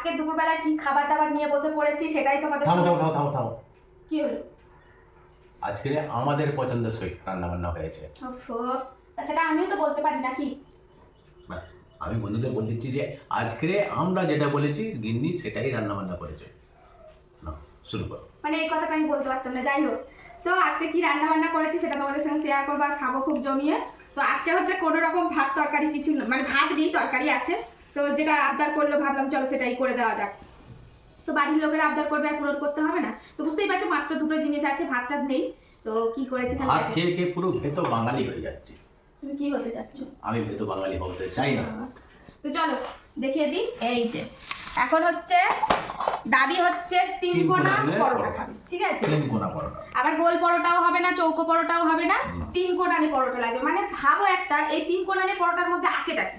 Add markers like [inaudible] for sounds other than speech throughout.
আজকে দুপুরবেলা কি খাবার দাবার নিয়ে বসে পড়েছি সেটাই তোমাদের থামো থামো থামো থামো থামো। কি হলো? আজকে আমাদের পছন্দসই রান্না বান্না হয়েছে। ওফো, তা সেটা আমিও তো বলতে পারি নাকি? আমি বন্ধুদের বলে দিচ্ছি যে আজকে আমরা যেটা বলেছি গিন্নি সেটাই রান্না বান্না করেছে। না শুরু করো। মানে এই কথাটা আমি বলতে পারতাম না যাই হোক। তো আজকে কি রান্না বান্না করেছি সেটা তোমাদের সঙ্গে শেয়ার করব আর খাব খুব জমিয়ে। তো আজকে হচ্ছে কোনো রকম ভাত তরকারি কিছু না মানে ভাত নেই তরকারি আছে। তো যেটা আবদার করল ভাবলাম চলো সেটাই করে দেওয়া যাক। তো বাড়ির লোকের আবদার করবে আর পূরণ করতে হবে না? তো বুঝতেই পারছ মাত্র দুটো জিনিস আছে ভাত টাত নেই। তো কি করেছি ভাত খেয়ে খেয়ে পুরো ভেতো বাঙালি হয়ে যাচ্ছে। তুমি কি হতে চাচ্ছ? আমি ভেতো বাঙালি হতে চাই না। তো চলো দেখিয়ে দিই। এই যে এখন হচ্ছে দাবি হচ্ছে তিন কোনা পরোটা। খাবে ঠিক আছে? তিন কোনা পরোটা। আবার গোল পরোটাও হবে না চৌকো পরোটাও হবে না তিন কোনানি পরোটা লাগবে। মানে ভাবো একটা এই তিন কোনানি পরোটার মধ্যে আছেটা কি?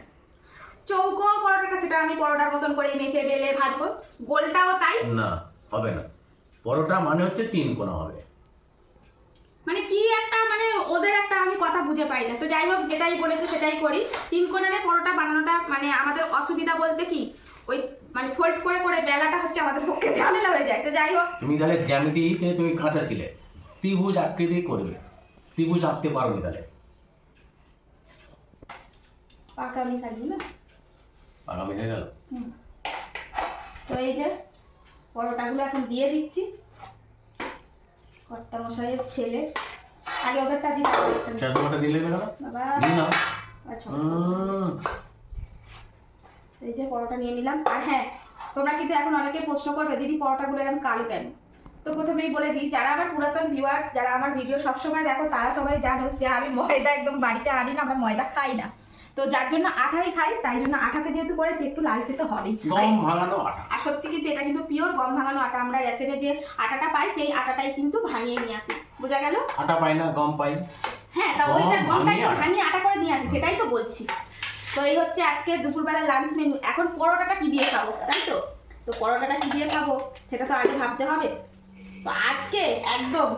চৌকো পরোটাটা সেটা আমি পরোটার মতন করে মেখে বেলে ভাজবো। গোলটাও তাই। না হবে না। পরোটা মানে হচ্ছে তিন কোনা হবে। মানে কি একটা মানে ওদের একটা আমি কথা বুঝে পাই না। তো যাই হোক যেটাই বলেছে সেটাই করি। তিন কোনানে পরোটা বানানোটা মানে আমাদের অসুবিধা বলতে কি ওই মানে ফোল্ড করে করে বেলাটা হচ্ছে আমাদের পক্ষে ঝামেলা হয়ে যায়। তো যাই হোক। তুমি তাহলে জ্যামিতিতে তুমি কাঁচা ছিলে। ত্রিভুজ আকৃতি করবে। ত্রিভুজ আঁকতে পারো তাহলে। পাকা আমি খাই না? আগামী হয়ে গেল। তো এই যে পরোটাগুলো এখন দিয়ে দিচ্ছি। কর্তা মশাইয়ের ছেলের। আগে ওদেরটা দিই। চারশোটা দিলে বাবা। আচ্ছা এই যে পরোটা নিয়ে নিলাম। আর হ্যাঁ তোমরা কিন্তু এখন অনেকে প্রশ্ন করবে দিদি পরোটাগুলো এরকম কালো কেন? তো প্রথমেই বলে দিই যারা আমার পুরাতন ভিউয়ার্স যারা আমার ভিডিও সবসময় দেখো তারা সবাই জানো যে আমি ময়দা একদম বাড়িতে আনি না আমরা ময়দা খাই না। তো যার জন্য আঠাই খাই তাই জন্য আঠাতে যেহেতু করেছি একটু লালচে তো হবেই। আর গম ভাঙানো আটা আর সত্যি কিন্তু এটা কিন্তু পিওর গম ভাঙানো আটা আমরা রেসেনে যে আটাটা পাই সেই আটাটাই কিন্তু ভাঙিয়ে নিয়ে আসি। বোঝা গেল? আটা পাই না গম পাই। হ্যাঁ তা ওইটা গমটাই তো ভাঙিয়ে আটা। ভাঙিয়ে আটা করে নিয়ে আসি সেটাই তো বলছি। তো এই হচ্ছে আজকে দুপুরবেলা লাঞ্চ মেনু এখন পরোটাটা কি দিয়ে খাব তাই তো? তো পরোটাটা কি দিয়ে খাব সেটা তো আগে ভাবতে হবে। তো আজকে একদম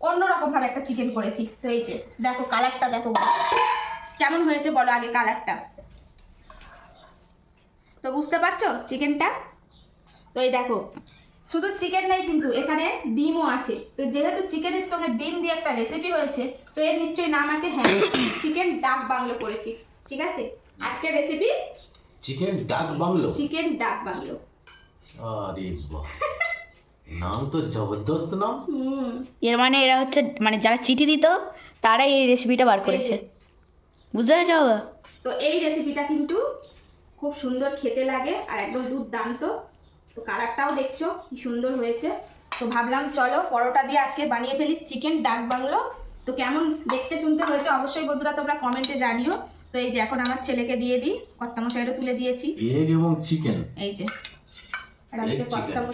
অন্যরকম ভাবে একটা চিকেন করেছি। তো এই যে দেখো কালারটা দেখো। কেমন হয়েছে বলো আগে কালারটা? তো বুঝতে পারছ চিকেনটা? তো এই দেখো শুধু চিকেন নেই কিন্তু এখানে ডিমও আছে। তো যেহেতু চিকেনের সঙ্গে ডিম দিয়ে একটা রেসিপি হয়েছে তো এর নিশ্চয়ই নাম আছে হ্যাঁ চিকেন ডাক বাংলো করেছি ঠিক আছে? আজকের recipe chicken dak bungalow? Chicken dak bungalow. আরে বাহ নাম তো জবরদস্ত নাম। হুম। এর মানে এরা হচ্ছে মানে যারা চিঠি দিত তারাই এই রেসিপিটা বার করেছে। বুঝতে পেরেছ বাবা তো এই রেসিপিটা কিন্তু খুব সুন্দর খেতে লাগে আর একদম দুর্দান্ত। তো কালারটাও দেখছ কি সুন্দর হয়েছে। তো ভাবলাম চলো পরোটা দিয়ে আজকে বানিয়ে ফেলি চিকেন ডাক বাংলো। তো কেমন দেখতে শুনতে হয়েছে অবশ্যই বন্ধুরা তোমরা কমেন্টে জানিও। তো এই যে এখন আমার ছেলেকে দিয়ে দিই কর্তামশাইয়েরও তুলে দিয়েছি। এগ এবং চিকেন এই যে আর Egg chicken.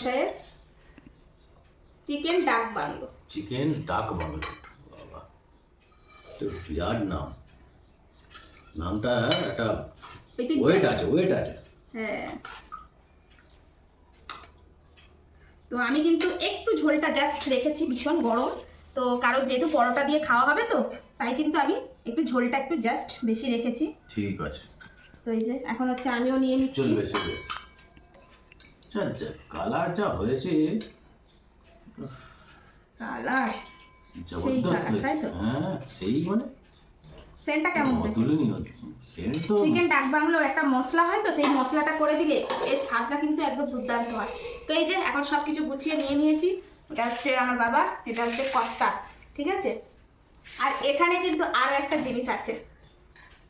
Chicken dak bungalow. Chicken dak bungalow বাবা। তো বিরাট নাম। নামটা একটা ওয়েট আছে। ওয়েট আছে। হ্যাঁ। তো আমি কিন্তু একটু ঝোলটা জাস্ট রেখেছি ভীষণ গরম। তো কারণ যেহেতু পরোটা দিয়ে খাওয়া হবে তো তাই কিন্তু আমি একটু ঝোলটা একটু জাস্ট বেশি রেখেছি। ঠিক আছে। তো এই যে এখন হচ্ছে আমিও নিয়ে নিচ্ছি। চলবে চলবে। কালার যা হয়েছে কালার জবরদস্ত? হ্যাঁ সেই মানে সেন্টটা কেমন হয়েছে? তো চিকেন ডাক বাংলোর একটা মশলা হয় তো সেই মশলাটা করে দিলে এর স্বাদটা কিন্তু একদম দুর্দান্ত হয়। তো এই যে এখন সব কিছু গুছিয়ে নিয়ে নিয়েছি এটা হচ্ছে আমার বাবা এটা হচ্ছে কর্তা ঠিক আছে? আর এখানে কিন্তু আরও একটা জিনিস আছে।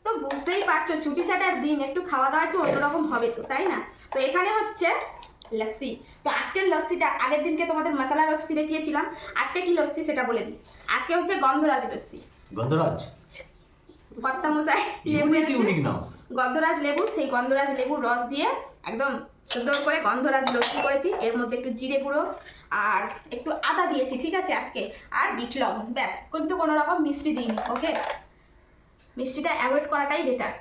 তো বুঝতেই পারছ ছুটি ছাটার দিন একটু খাওয়া দাওয়া একটু অন্যরকম হবে তো তাই না? তো এখানে হচ্ছে লস্যি। তো আজকের লস্যিটা আগের দিনকে তোমাদের মশলা লস্যি দেখিয়েছিলাম আজকে কি লস্যি সেটা বলে দিই। আজকে হচ্ছে গন্ধরাজ লস্যি। গন্ধরাজ? কর্তা মশাই লেবু গন্ধরাজ লেবু সেই গন্ধরাজ লেবুর রস দিয়ে একদম সুন্দর করে গন্ধরাজ লস্যি করেছি। এর মধ্যে একটু জিরে গুঁড়ো আর একটু আদা দিয়েছি ঠিক আছে আজকে? আর বিট লবণ ব্যাস। কিন্তু কোনো রকম মিষ্টি দিইনি ওকে? মিষ্টিটা অ্যাভয়েড করাটাই বেটার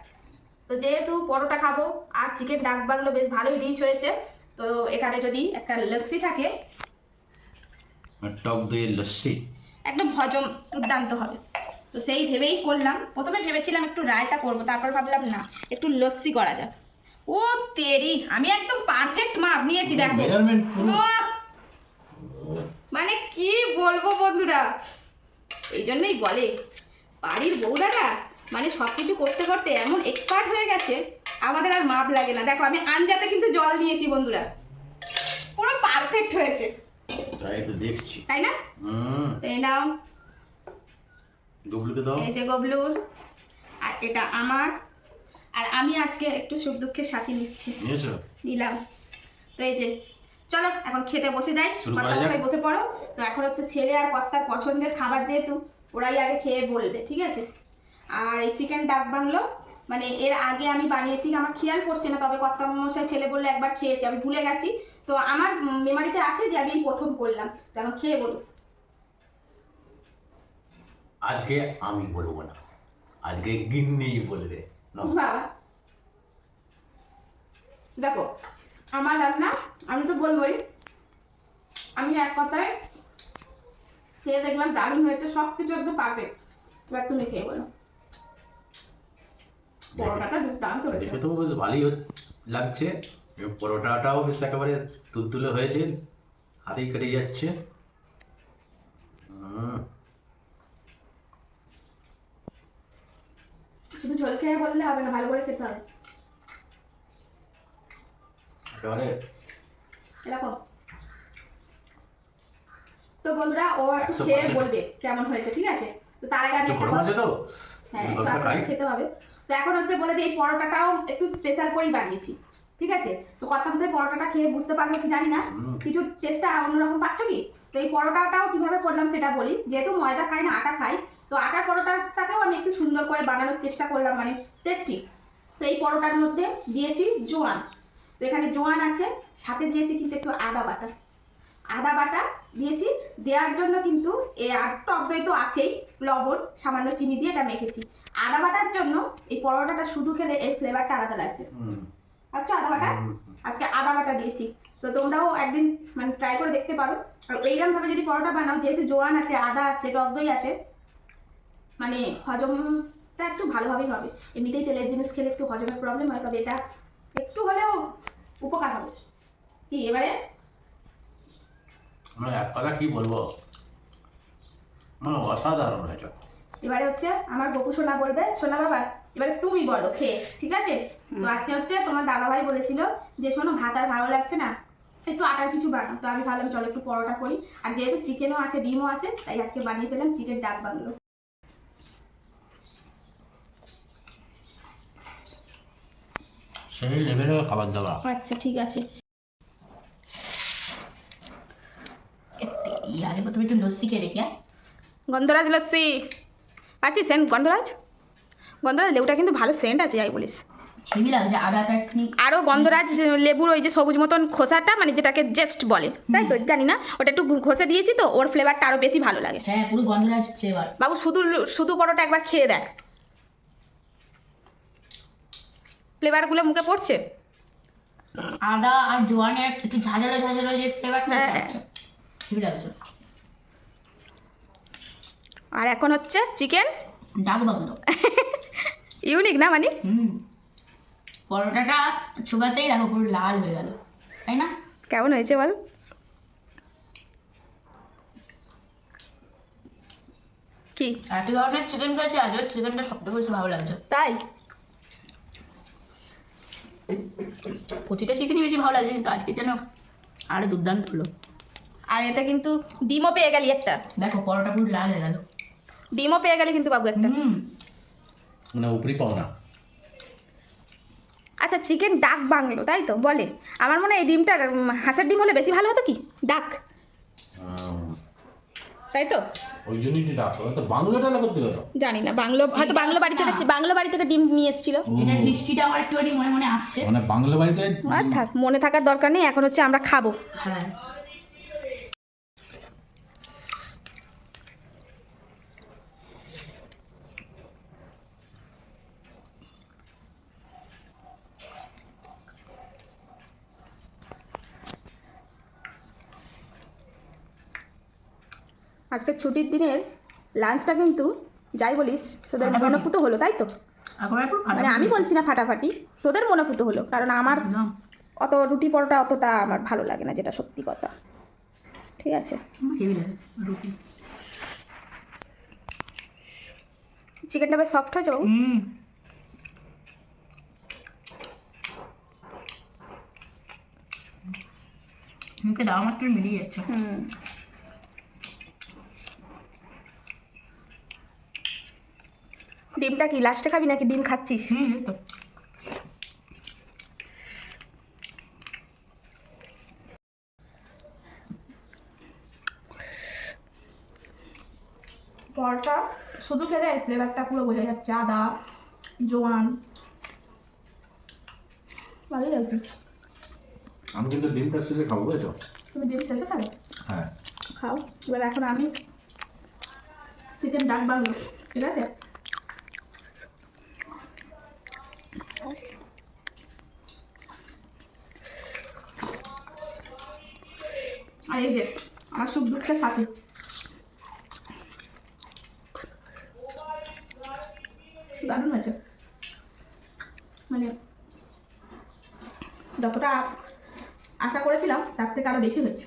তো যেহেতু পরোটা খাব আর চিকেন ডাক বাংলো বেশ ভালোই রিচ হয়েছে তো এখানে যদি একটা লস্যি থাকে টক দইয়ের লস্যি? একদম হজম দুর্দান্ত হবে। তো সেই ভেবেই করলাম। প্রথমে ভেবেছিলাম একটু রায়তা করব তারপর ভাবলাম না একটু লস্যি করা যাক। ও তেরি আমি একদম পারফেক্ট মাপ নিয়েছি দেখো। মানে কি বলব বন্ধুরা? এই জন্যই বলে বাড়ির বউরা না মানে সব কিছু করতে করতে এমন এক্সপার্ট হয়ে গেছে আমাদের আর মাপ লাগে না। দেখো আমি আঞ্জাতে কিন্তু জল নিয়েছি বন্ধুরা। পুরো পারফেক্ট হয়েছে। তাই তো দেখছি। তাই না? হুম। এই নাও। ডুবলুকে দাও। এই যে গবলুর আর এটা আমার আর আমি আজকে একটু সুখ দুঃখের সাথে নিচ্ছি। নিয়েছো? নিলাম। তো এই যে চলো এখন খেতে বসে যাই। কর্তা বসে পড়ো। তো এখন হচ্ছে ছেলে আর কর্তার পছন্দের খাবার যেহেতু ওরাই আগে খেয়ে বলবে ঠিক আছে? আর এই চিকেন ডাক বাংলো মানে এর আগে আমি বানিয়েছি আমার খেয়াল পড়ছে না তবে কর্তা মশাই ছেলে বললে একবার খেয়েছি আমি ভুলে গেছি। তো আমার মেমারিতে আছে যে আমি প্রথম করলাম। তো এখন খেয়ে বলুন আজকে আমি বলব না। আজকে গিন্নি বলবে। দেখো আমার রান্না আমি তো বলবোই। আমি এক কথায় খেয়ে দেখলাম দারুণ হয়েছে সব কিছু একদম পারফেক্ট এবার তুমি খেয়ে বলো। পরোটাটা দুর্দান্ত হয়েছে দেখে তো বেশ ভালোই লাগছে। পরোটাটাও বেশ একেবারে তুলতুলে হয়েছে হাতেই কেটে যাচ্ছে। হুম, শুধু ঝোল খেয়ে বললে হবে না ভালো করে খেতে হবে। এরকম। তো বন্ধুরা ও একটু খেয়ে বলবে কেমন হয়েছে ঠিক আছে? তো তার আগে আমি হ্যাঁ খেতে হবে। তো এখন হচ্ছে বলে দিই এই পরোটাটাও একটু স্পেশাল করেই বানিয়েছি ঠিক আছে? তো কথা মশাই পরোটাটা খেয়ে বুঝতে পারবে কি জানি না। কিছু টেস্টটা অন্যরকম পাচ্ছ কি? তো এই পরোটাটাও কীভাবে করলাম সেটা বলি। যেহেতু ময়দা খাই না আটা খাই তো আটার পরোটাটাকেও আমি একটু সুন্দর করে বানানোর চেষ্টা করলাম মানে টেস্টি তো এই পরোটার মধ্যে দিয়েছি জোয়ান। তো এখানে জোয়ান আছে সাথে দিয়েছি কিন্তু একটু আদা বাটা। আদা বাটা দিয়েছি দেওয়ার জন্য কিন্তু এ আর টক দই তো আছেই লবণ সামান্য চিনি দিয়ে এটা মেখেছি। আদা বাটার জন্য এই পরোটাটা শুধু খেলে এর ফ্লেভারটা আলাদা লাগছে। আচ্ছা আদা বাটা? আজকে আদা বাটা দিয়েছি। তো তোমরাও একদিন মানে ট্রাই করে দেখতে পারো। আর এইরকম ভাবে যদি পরোটা বানাও যেহেতু জোয়ান আছে আদা আছে টক দই আছে মানে হজমটা একটু ভালোভাবেই হবে। এমনিতেই তেলের জিনিস খেলে একটু হজমের প্রবলেম হয় তবে এটা একটু হলেও উপকার হবে। কি এবারে? মানে এক কথা কি বলব? মানে অসাধারণ হয়েছে। এবারে হচ্ছে আমার বকু সোনা বলবে সোনা বাবা এবারে তুমি বলো খেয়ে ঠিক আছে? তো আজকে হচ্ছে তোমার দাদাভাই বলেছিল যে শোনো ভাত আর ভালো লাগছে না একটু আটার কিছু বানাও। তো আমি ভাবলাম চলো একটু পরোটা করি। আর যেহেতু চিকেনও আছে ডিমও আছে তাই আজকে বানিয়ে ফেলাম চিকেন ডাক বাংলো। সেই লেভেলের খাবার দাবার আচ্ছা ঠিক আছে। আগে প্রথমে একটু লস্যি খেয়ে দেখি হ্যাঁ? গন্ধরাজ লস্যি। পাচ্ছিস সেন্ট গন্ধরাজ? গন্ধরাজ লেবুটা কিন্তু ভালো সেন্ট আছে যাই বলিস। হেভি লাগছে আদাটা আরও গন্ধরাজ লেবুর ওই যে সবুজ মতন খোসাটা মানে যেটাকে জেস্ট বলে তাই তো? জানি না ওটা একটু ঘষে দিয়েছি তো ওর ফ্লেভারটা আরও বেশি ভালো লাগে। হ্যাঁ পুরো গন্ধরাজ ফ্লেভার বাবু শুধু শুধু পরোটা একবার খেয়ে দেখ। ফ্লেভারগুলো মুখে পড়ছে? আদা আর জোয়ানের একটু ঝাঁঝালো ঝাঁঝালো যে ফ্লেভারটা হ্যাঁ। আছে। আর এখন হচ্ছে চিকেন? ডাক বন্ধ। ইউনিক না মানে? হুম। পরোটাটা চুবাতেই দেখো পুরো লাল হয়ে গেল তাই না? কেমন হয়েছে বল? কি? এত ধরনের চিকেন খেয়েছি আজ চিকেনটা সব থেকে বেশি ভালো লাগছে। তাই? প্রতিটা চিকেনই বেশি ভালো লাগছে কিন্তু আজকে যেন আরও দুর্দান্ত হলো। আর এটা কিন্তু ডিমও পেয়ে গেলি একটা। দেখো পরোটা পুরো লাল হয়ে গেল। ডিমও পেয়ে গেলি কিন্তু বাবু একটা। হুম। মানে উপরি পাও না। আচ্ছা চিকেন ডাক বাংলো তাই তো? বলে। আমার মনে হয় এই ডিমটার হাঁসের ডিম হলে বেশি ভালো হতো কি? ডাক। তাই তো? ওই জন্যই তো তো বাংলাটা না করতে গেল। জানি না বাংলো হয়তো বাংলো বাড়ি থেকে বাংলো বাড়ি থেকে ডিম নিয়ে এসেছিল। এটার হিস্ট্রিটা আমার একটু মনে মনে আসছে। মানে বাংলো বাড়িতে আর থাক মনে থাকার দরকার নেই এখন হচ্ছে আমরা খাব। হ্যাঁ। আজকে ছুটির দিনের লাঞ্চটা কিন্তু যাই বলিস তোদের মনোপুত হলো তাই তো? মানে আমি বলছি না ফাটাফাটি তোদের মনে পুতো হলো কারণ আমার অত রুটি পরোটা অতটা আমার ভালো লাগে না যেটা সত্যি কথা। ঠিক আছে? রুটি। চিকেনটা বেশ সফট হয়েছে বাবু? হুম। মুখে দেওয়া মাত্র মিলিয়ে যাচ্ছে। হুম। ডিমটা কি? লাস্টে খাবি নাকি ডিম খাচ্ছিস? তো। শুধু খেলে ফ্লেভারটা পুরো বোঝা যাচ্ছে। আদা জোয়ান। ভালোই লাগছে। আমি কিন্তু ডিমটা শেষে খাব বুঝেছ? তুমি ডিম শেষে খাবে? হ্যাঁ। খাও। এবার এখন আমি চিকেন ডাক বাংলো ঠিক আছে আর এই যে আমার সুখ দুঃখের সাথে দারুণ হয়েছে মানে যতটা আশা করেছিলাম তার থেকে আরও বেশি হয়েছে।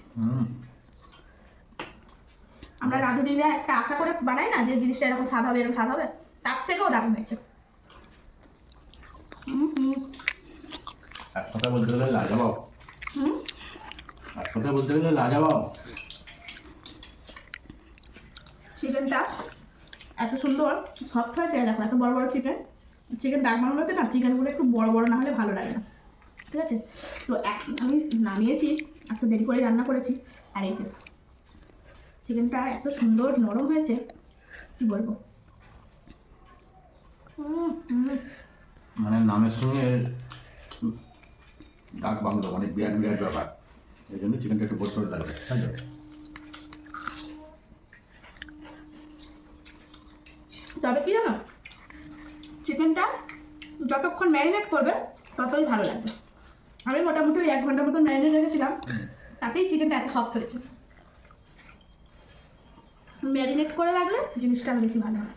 আমরা রাঁধুনিরা একটা আশা করে বানাই না যে জিনিসটা এরকম স্বাদ হবে এরকম স্বাদ হবে তার থেকেও দারুণ হয়েছে। এক কথা বলতে গেলে লাজাবাব। এক কথা বলতে গেলে লাজাবাব। চিকেনটা এত সুন্দর সফট হয়েছে দেখো এত বড় বড় চিকেন চিকেন ডাক বাংলোতে না চিকেনগুলো একটু বড় বড় না হলে ভালো লাগে না। ঠিক আছে? তো এক আমি নামিয়েছি আজকে দেরি করে রান্না করেছি। আর এই যে চিকেনটা এত সুন্দর নরম হয়েছে কি বলব? মানে নামের সঙ্গে ডাক বাংলো মানে বিরাট বিরাট ব্যাপার। এই জন্য চিকেনটা একটু বড় সড়ো লাগবে তবে কি জানো? চিকেনটা যতক্ষণ ম্যারিনেট করবে ততই ভালো লাগবে। আমি মোটামুটি ওই এক ঘণ্টার মতো ম্যারিনেট রেখেছিলাম। তাতেই চিকেনটা এত সফট হয়েছে। ম্যারিনেট করে রাখলে জিনিসটা আরও বেশি ভালো হয়।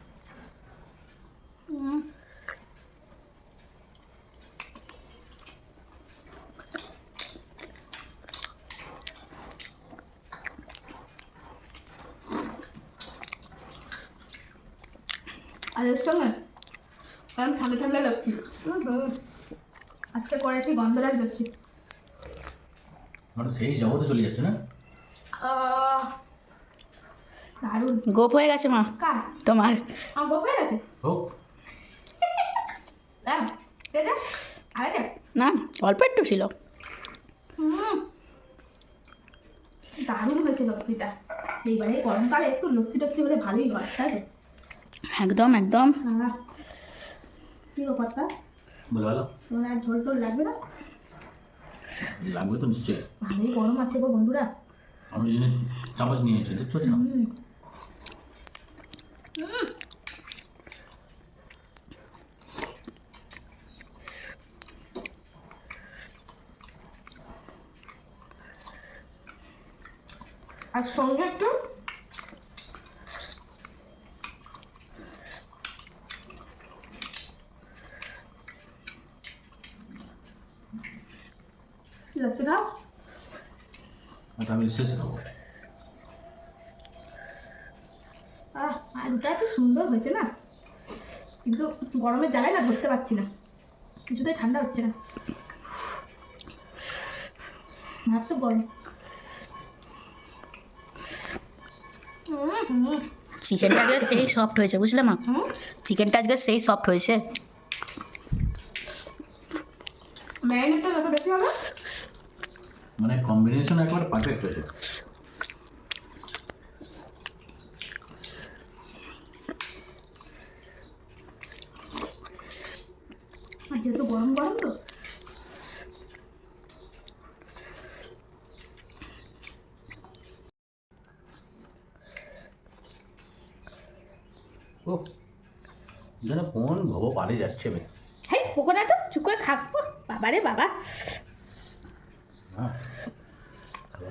আর এর সঙ্গে কারণ ঠান্ডা ঠান্ডা হুম। আজকে করেছি গন্ধরাজ লস্যি মানে সেই জগতে চলে যাচ্ছে না? দারুণ। গোপ হয়ে গেছে মা। কার? তোমার। আমার গোপ হয়ে গেছে? হোক। হ্যাঁ আর আছে? না অল্প একটু ছিল। হুম। দারুণ হয়েছে লস্যিটা। এইবারে গরমকালে একটু লস্যি টস্যি হলে ভালোই হয় তাই তো? একদম একদম। হ্যাঁ কি ব্যাপারটা বলে ভালো তোমার ঝোল টোল লাগবে না? লাগবে তো নিশ্চয়ই। ভালোই গরম আছে গো বন্ধুরা। আমি এই জন্য চামচ নিয়েছি দেখতে পাচ্ছি না? আর সঙ্গে একটু লস্যি খাও ওটা আমি শেষে খাব আহ আলুটা কি সুন্দর হয়েছে না। কিন্তু গরমের জ্বালায় না ধরতে পারছি না। কিছুতেই ঠান্ডা হচ্ছে না। মারাত্মক গরম। হুম, হুম, চিকেনটা আজকে সেই সফট হয়েছে বুঝলে মা? চিকেনটা আজকে সেই সফট হয়েছে। ম্যারিনেটটা যত বেশি হবে মানে কম্বিনেশন একবার পারফেক্ট হয়েছে আর যেহেতু গরম গরম তো। ও যেন কোন ভব পারে যাচ্ছে বে। হ্যাঁ পোকো তো চুপ করে খাব বাবা রে বাবা হ্যাঁ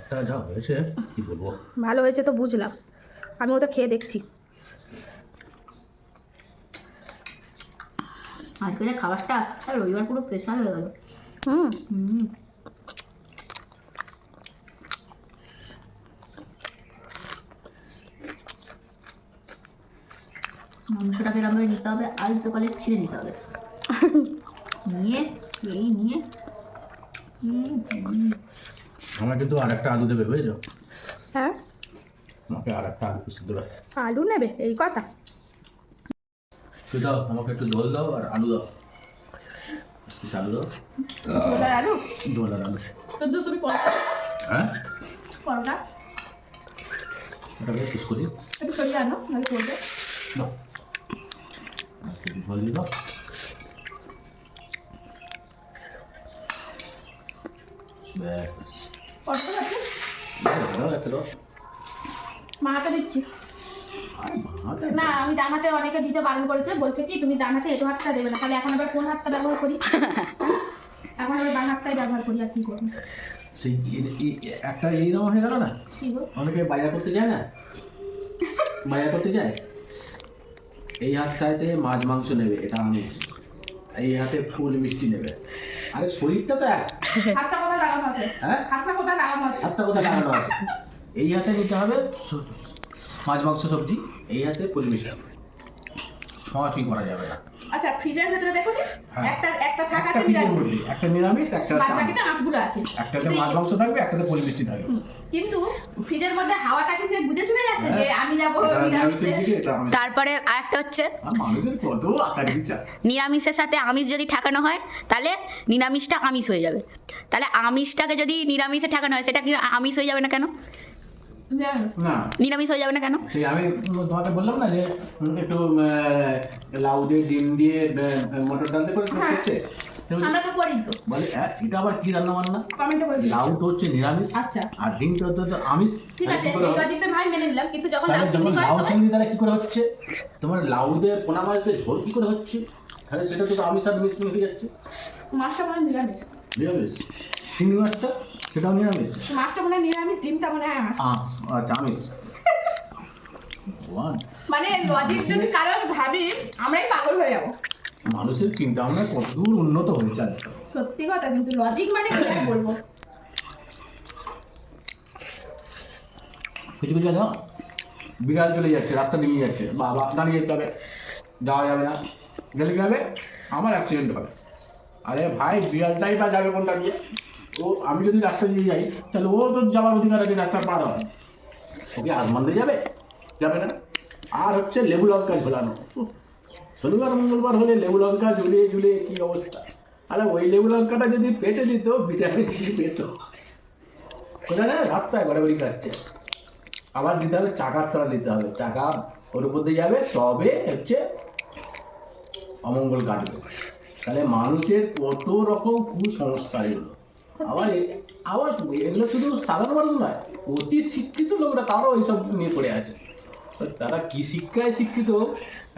খাবারটা যা হয়েছে কি বলব? ভালো হয়েছে তো বুঝলাম। আমি ওটা খেয়ে দেখছি। আজকে যে খাবারটা? আর রবিবার পুরো প্রেশার হয়ে গেল। হুম। হুম। মাংসটাকে এরমভাবে নিতে হবে? আলতো কলে ছিঁড়ে নিতে হবে। [laughs] নিয়ে এই নিয়ে। হুম, হুম। আমার কিন্তু আর একটা আলু দেবে বুঝেছ? হ্যাঁ। আমাকে আর একটা আলু পিস দেবে। আলু নেবে এই কথা। তুই দাও আমাকে একটু ঝোল দাও আর আলু দাও। পিস আলু দাও। ছোলার আলু? ঝোল আলু। তো তুমি পরোটা। হ্যাঁ? পরোটা। এটাকে পিস করি। একটু সরিয়ে আনো নাহলে দাও। ঝোল দিয়ে দাও। ব্যাস। দিচ্ছি। না আমি ডান হাতে অনেকে দিতে বারণ করেছে বলছে কি তুমি ডান হাতে এটো হাতটা দেবে না তাহলে এখন আবার কোন হাতটা ব্যবহার করি? [laughs] এখন আবার ডান হাতটাই ব্যবহার করি আর কি করব? সেই একটা এইরকম হয়ে গেল না? কি গো? অনেকে বাজার করতে যায় না? করতে যায়? এই হাত সাইতে মাছ মাংস নেবে এটা আমিষ। এই হাতে ফুল মিষ্টি নেবে। আরে শরীরটা তো এক। হাতটা হ্যাঁ? হাতটা কোথায়? লাগানো আছে। হাতটা কোথায়? লাগানো আছে। এই হাতে নিতে হবে মাছ মাংস সবজি এই হাতে পরিবেশন। ছোঁয়াছুঁই করা যাবে না। আচ্ছা ফ্রিজের ভেতরে দেখো হ্যাঁ। একটা একটা থাক আছে নিরামিষ একটা নিরামিষ একটা বাকিটা মাছগুলো আছে একটাতে মাছ মাংস থাকবে একটাতে মিষ্টি থাকবে কিন্তু ফ্রিজের মধ্যে হাওয়াটা কি সে বুঝে শুনে যাচ্ছে যে আমি যাব। নিরামিষে। তারপরে আরেকটা হচ্ছে মানুষের কত আচার বিচার নিরামিষের সাথে আমিষ যদি ঠেকানো হয় তাহলে নিরামিষটা আমিষ হয়ে যাবে তাহলে আমিষটাকে যদি নিরামিষে ঠেকানো হয় সেটা কি আমিষ হয়ে যাবে না কেন। না। নিরামিষ হয়ে যাবে না কেন? সেই আমি তোমাকে বললাম না যে একটু লাউ দিয়ে ডিম দিয়ে মটর ডাল দিয়ে করে হ্যাঁ। করতে। আমরা তো করি তো। বলে "হ্যাঁ, এটা আবার কি রান্না বান্না কমেন্টে বলছি লাউ তো হচ্ছে নিরামিষ আচ্ছা। আর ডিমটা তো তো আমিষ। ঠিক আছে এই লজিকটা ভাই মেনে নিলাম কিন্তু যখন লাউ চিংড়ি করে লাউ চিংড়ি তাহলে কি করে হচ্ছে? তোমার লাউ দিয়ে পোনা মাছ দিয়ে ঝোল কি করে হচ্ছে? তাহলে সেটা তো আমিষ আর হয়ে যাচ্ছে। মাছটা মনে নিরামিষ। নিরামিষ। চিংড়ি মাছটা? সেটাও নিরামিষ? মাছটা মনে নিরামিষ ডিমটা মনে আমিষ আচ্ছা আমিষ মানে লজিক যদি কারোর ভাবি আমরাই পাগল হয়ে যাব। মানুষের চিন্তা ভাবনা কত দূর উন্নত হয়েছে আজকাল সত্যি কথা কিন্তু লজিক মানে কি আর বলব? কিছু কিছু না বিড়াল চলে যাচ্ছে রাস্তা নেমে যাচ্ছে বাবা দাঁড়িয়ে যেতে হবে যাওয়া যাবে না। গেলে হবে? আমার অ্যাক্সিডেন্ট হবে। আরে ভাই বিড়ালটাই বা যাবে কোনটা দিয়ে ও, আমি যদি রাস্তা দিয়ে যাই, তাহলে ও তো যাওয়ার অধিকার আছে, রাস্তার পার হয় ওকে আসমান দিয়ে যাবে? যাবে না? আর হচ্ছে লেবু লঙ্কা ঝোলানো। শনিবার মঙ্গলবার হলে লেবু লঙ্কা ঝুলিয়ে ঝুলিয়ে কী অবস্থা? আরে ওই লেবু লঙ্কাটা যদি পেটে দিত, ভিটামিন কি পেত? কোথায় না রাস্তায় গড়াগড়ি খাচ্ছে। আবার দিতে হবে, চাকার তলা দিতে হবে। চাকা ওর উপর দিয়ে যাবে, তবে হচ্ছে অমঙ্গল কাটবে। তাহলে মানুষের কত রকম কুসংস্কার এগুলো। আবার আবার এগুলো শুধু সাধারণ মানুষ নয়, অতি শিক্ষিত লোকরা তারাও এইসব নিয়ে পড়ে আছে। তারা কি শিক্ষায় শিক্ষিত?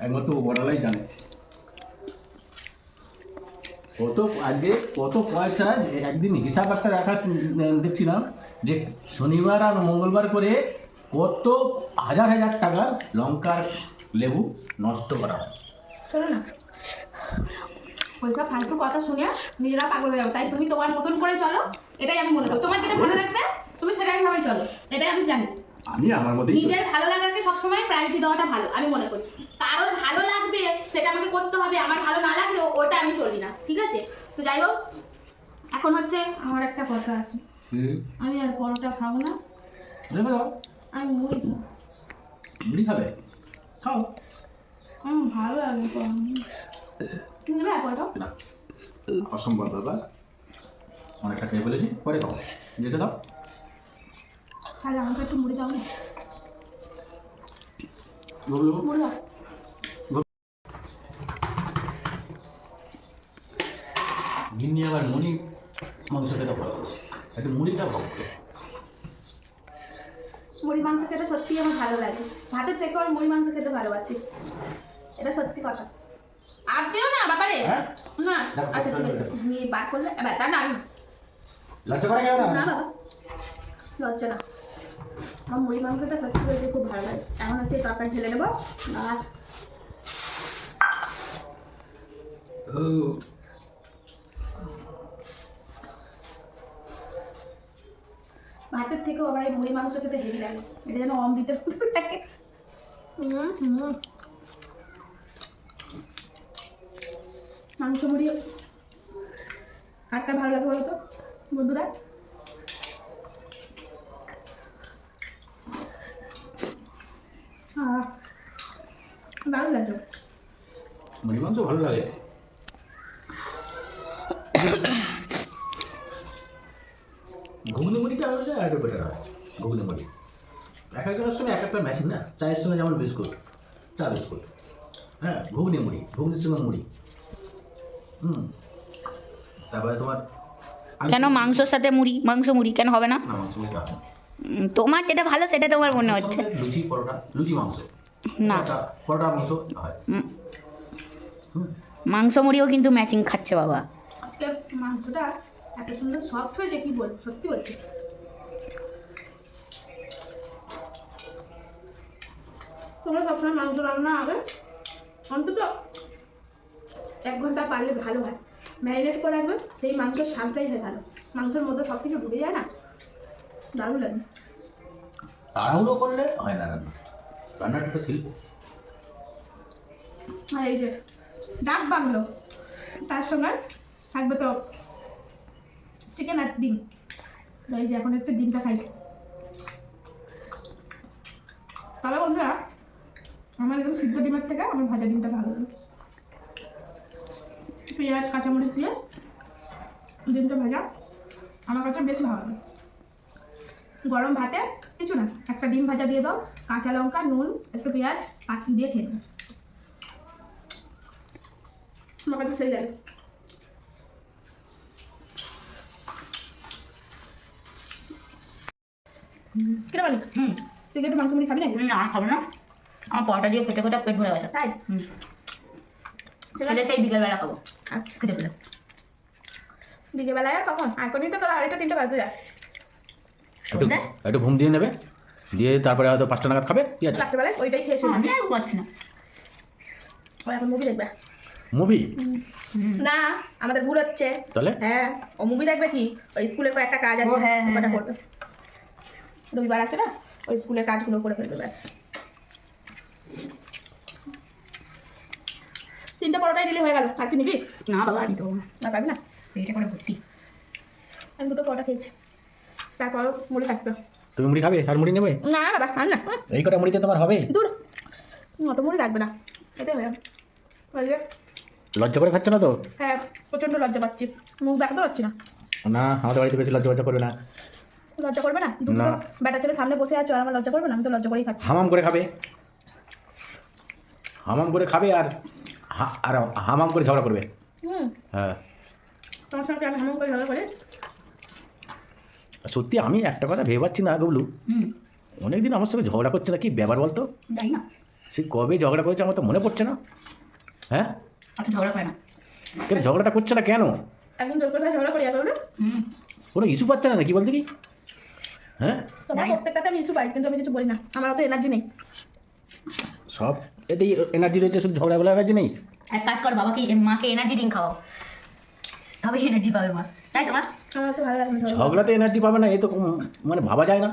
একমাত্র ওপরালাই জানে। কত আজকে কত পয়সা, একদিন হিসাব একটা দেখা দেখছিলাম যে শনিবার আর মঙ্গলবার করে কত হাজার হাজার টাকা লঙ্কার লেবু নষ্ট করা হয়। ওইসব ফালতু কথা শুনে নিজেরা পাগল হয়ে যাব। তাই তুমি তোমার মতন করে চলো এটাই আমি মনে করি। তোমার যেটা ভালো লাগবে তুমি সেটাই ভাবে চলো। এটাই আমি জানি। আমি আমার চলি। নিজের ভালো লাগাকে সবসময় প্রায়োরিটি দেওয়াটা ভালো আমি মনে করি। কারোর ভালো লাগবে সেটা আমাকে করতে হবে আমার ভালো না লাগলেও ওটা আমি চলি না ঠিক আছে? তো যাই হোক এখন হচ্ছে আমার একটা কথা আছে। আমি আর পরোটা খাব না। আমি মুড়ি মুড়ি খাবে? খাও। হুম ভালো লাগে। তুমি আর পরোটা না। অসম্ভব বাবা অনেকটা খেয়ে ফেলেছি পরে খাও যেটা দাও। তাহলে আমাকে একটু মুড়ি দাও না? মুড়ি দাও। গিন্নি আবার মুড়ি মাংস খেতে ভালো করেছে। একটু মুড়িটা ভালো করে মুড়ি মাংস খেতে সত্যি আমার ভালো লাগে। ভাতের থেকে আমার মুড়ি মাংস খেতে ভালোবাসি। এটা সত্যি কথা। আর বাবারে হ্যাঁ? না। আচ্ছা ঠিক আছে। তুমি বার করলে? এবার তা না। লজ্জা করে না? বাবা। লজ্জা না। আমার মুড়ি মাংসটা সত্যি খুব ভালো লাগে। এখন হচ্ছে তরকারি ঢেলে আর ভাতের থেকেও আমার এই মুড়ি মাংস খেতে হেভি লাগে। এটা যেন অমৃতের মতো লাগে। হুম হুম। মুড়ি আটটা ভালো লাগে বলো তো, বন্ধুরা? দারুণ লাগছে মুড়ি মাংস ভালো লাগে? ঘুগনি মুড়িটা হচ্ছে আর একটু বেটার হয় ঘুগনি মুড়ি এক একজনের সঙ্গে এক একটা ম্যাচিং না, চায়ের সঙ্গে যেমন বিস্কুট চা বিস্কুট হ্যাঁ ঘুগনি মুড়ি ঘুগনির সঙ্গে মুড়ি। হুম। তারপরে তোমার কেন মাংসর সাথে মুড়ি? মাংস মুড়ি কেন হবে না? না মাংস মুড়ি না। তোমার যেটা ভালো সেটা তোমার মনে হচ্ছে। লুচি পরোটা লুচি মাংস। না। পরোটা- পরোটা মাংস হয়। মাংস মুড়িও কিন্তু ম্যাচিং খাচ্ছে বাবা। আজকে মাংসটা এত সুন্দর সফট হয়েছে কি বল সত্যি বলছি। তোমরা সবসময় মাংস রান্না হবে? অন্তত এক ঘণ্টা পারলে ভালো হয়। ম্যারিনেট করে রাখবে সেই মাংসের স্বাদটাই হয় ভালো মাংসের মধ্যে সব কিছু ঢুকে যায় না? দারুণ লাগে। তাড়াহুড়ো করলে হয় না রান্না রান্নাটা একটা শিল্প আর এই যে ডাক বাংলো। তার সঙ্গে থাকবে তো চিকেন আর ডিম। এই যে এখন একটু ডিমটা খাই। তবে বন্ধুরা আমার এরকম সিদ্ধ ডিমের থেকে আমার ভাজা ডিমটা ভালো লাগে। পেঁয়াজ কাঁচামরিচ দিয়ে ডিমটা ভাজা। আমার কাছে বেশি ভালো লাগে। গরম ভাতে কিছু না একটা ডিম ভাজা দিয়ে দাও কাঁচা লঙ্কা নুন একটু পেঁয়াজ পাখি দিয়ে খেয়ে আমার কাছে সেই লাগে। কিরে বলি হুম। তুই একটু মাংস মুড়ি খাবি না খাব না। আমার পরোটা দিয়ে খেতে খেতে পেট ভরে গেছে। তাই? হুম। আছে সেই বিকেলবেলা খাব। আচ্ছা। খেতে পেলে। বিকেলবেলায় আর কখন? এখনই তো তোর আড়াইটা তিনটে বাজতে যায় একটু একটু ঘুম দিয়ে নেবে। দিয়ে তারপরে হয়তো পাঁচটা নাগাদ খাবে। ঠিক আছে? রাত্রেবেলায় ওইটাই খেয়েছিল আমি আর পাচ্ছি না। ও এখন মুভি দেখবে। মুভি না। আমাদের ভুল হচ্ছে। তাহলে? হ্যাঁ ও মুভি দেখবে কি? ওই স্কুলের কয়েকটা কাজ আছে। হ্যাঁ, হ্যাঁ, ওটা হ্যাঁ। করবে। রবিবার আছে না? ওই স্কুলের কাজগুলো করে ফেলবে ব্যাস। পরোটাই নিলে হয়ে গেল? আর নিবি? না বাবা নিতে না। না পারবি না? পেটে করে ভর্তি। আমি দুটো পরোটা খেয়েছি। তারপর মুড়ি থাকবে তুমি মুড়ি খাবে? আর মুড়ি নেবে? না বাবা আন না। এই কটা মুড়িতে তোমার হবে? দূর। অত মুড়ি লাগবে না। এটাই হয়ে যাবে। লজ্জা করে খাচ্ছ না তো? হ্যাঁ প্রচণ্ড লজ্জা পাচ্ছি। মুখ দেখাতে পারছি না। না আমাদের বাড়িতে বেশি লজ্জা করবে না। লজ্জা করবে না? দুটো না। বেটা ছেলে সামনে বসে আছো আর আমার লজ্জা করবে না? আমি তো লজ্জা করেই খাচ্ছি। হামাম করে খাবে? হামাম করে খাবে আর আর হামাম করে ঝগড়া করবে। হুম। হ্যাঁ। তোমার সঙ্গে আমি হামন করে ঝগড়া করে। সত্যি আমি একটা কথা ভেবে পাচ্ছি না গবলু হুম। অনেকদিন আমার সঙ্গে ঝগড়া করছে না কি ব্যাপার বলতো? যাই না। সে কবে ঝগড়া করেছে আমার তো মনে পড়ছে না। হ্যাঁ? অত ঝগড়া করে না। কেন ঝগড়াটা করছে না কেন? একদিন তোর কোথায় ঝগড়া করি এত কোনো ইস্যু পাচ্ছে না কি বলতে কি? হ্যাঁ? তোমার। প্রত্যেকটাতে আমি ইস্যু পাই কিন্তু আমি কিছু বলি না। আমার অত এনার্জি নেই। সব এতেই এনার্জি রয়েছে শুধু ঝগড়া বলে এনার্জি নেই? এক কাজ কর বাবাকে মাকে এনার্জি ড্রিঙ্ক খাওয়াও। তবে এনার্জি পাবে মা। তাই তো মা? আমার তো ভালো লাগে ঝগড়া। ঝগড়াতে এনার্জি পাবে না এ তো মানে ভাবা যায় না।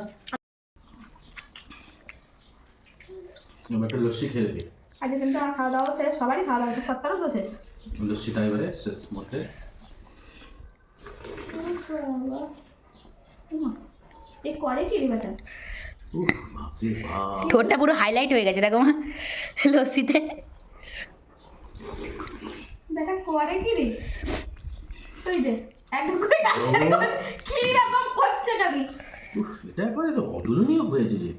একটা লস্যি খেয়ে দিই আজকে কিন্তু আমার খাওয়া দাওয়া শেষ সবারই খাওয়া দাওয়া কত্তারও তো শেষ। লস্যিটা এবারে শেষ মধ্যে। এই করে কি রে বেটা। ঠোঁটটা পুরো হাইলাইট হয়ে গেছে দেখো মা লস্যিতে। করে কি রে? তুই দে একদম করে কি রকম করছে খালি? এটা একবারে তো অতুলনীয় হয়েছে যে।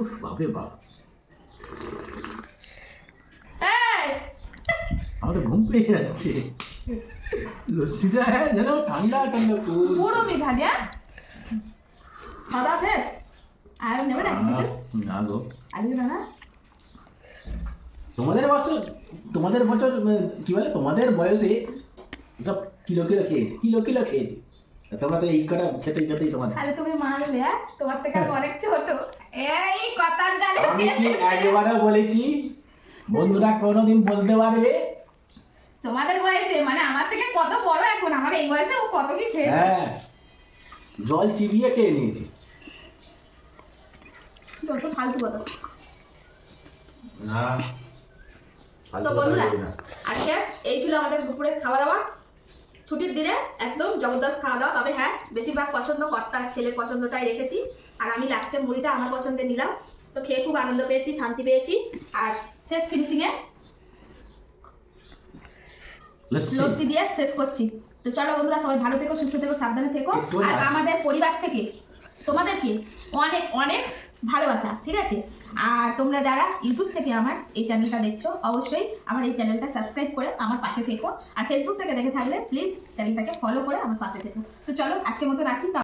উফ বাপরে বাপ। ঘুম পেয়ে যাচ্ছে। লস্যিটা হ্যাঁ যেন ঠান্ডা ঠান্ডা। পুরো মিঠা দিয়া খাওয়া শেষ? আর নেবে না? না গো। না না? তোমাদের বছর তোমাদের বছর কি বলে তোমাদের বয়সে সব কিলো কিলো খেয়েছি কিলো কিলো খেয়েছি। তোমরা তো এই কটা খেতেই খেতেই তোমার তাহলে তুমি মারলে হ্যাঁ? তোমার থেকে আমি অনেক ছোট। এই কথার গালে আমি কি একবারও বলেছি? বন্ধুরা কোনোদিন বলতে পারবে? তোমাদের বয়সে মানে আমার থেকে কত বড় এখন? আমার এই বয়সে ও কত কি খেয়েছে? হ্যাঁ। জল চিবিয়ে খেয়ে নিয়েছি। যত ফালতু কথা। না। তো বন্ধুরা আজকে এই ছিল আমাদের দুপুরের খাওয়া দাওয়া ছুটির দিনে একদম জবরদস্ত খাওয়া দাওয়া তবে হ্যাঁ বেশিরভাগ পছন্দ কর্তার ছেলের পছন্দটাই রেখেছি। আর আমি লাস্টে মুড়িটা আমার পছন্দের নিলাম। তো খেয়ে খুব আনন্দ পেয়েছি শান্তি পেয়েছি। আর শেষ ফিনিশিংয়ে লস্যি দিয়ে শেষ করছি। তো চলো বন্ধুরা সবাই ভালো থেকো সুস্থ থেকো সাবধানে থেকো। আর আমাদের পরিবার থেকে তোমাদেরকে অনেক অনেক ভালোবাসা, ঠিক আছে? আর তোমরা যারা ইউটিউব থেকে আমার এই চ্যানেলটা দেখছ, অবশ্যই আমার এই চ্যানেলটা সাবস্ক্রাইব করে আমার পাশে থেকো। আর ফেসবুক থেকে দেখে থাকলে প্লিজ চ্যানেলটাকে ফলো করে আমার পাশে থেকো। তো চলো, আজকের মতো রাখি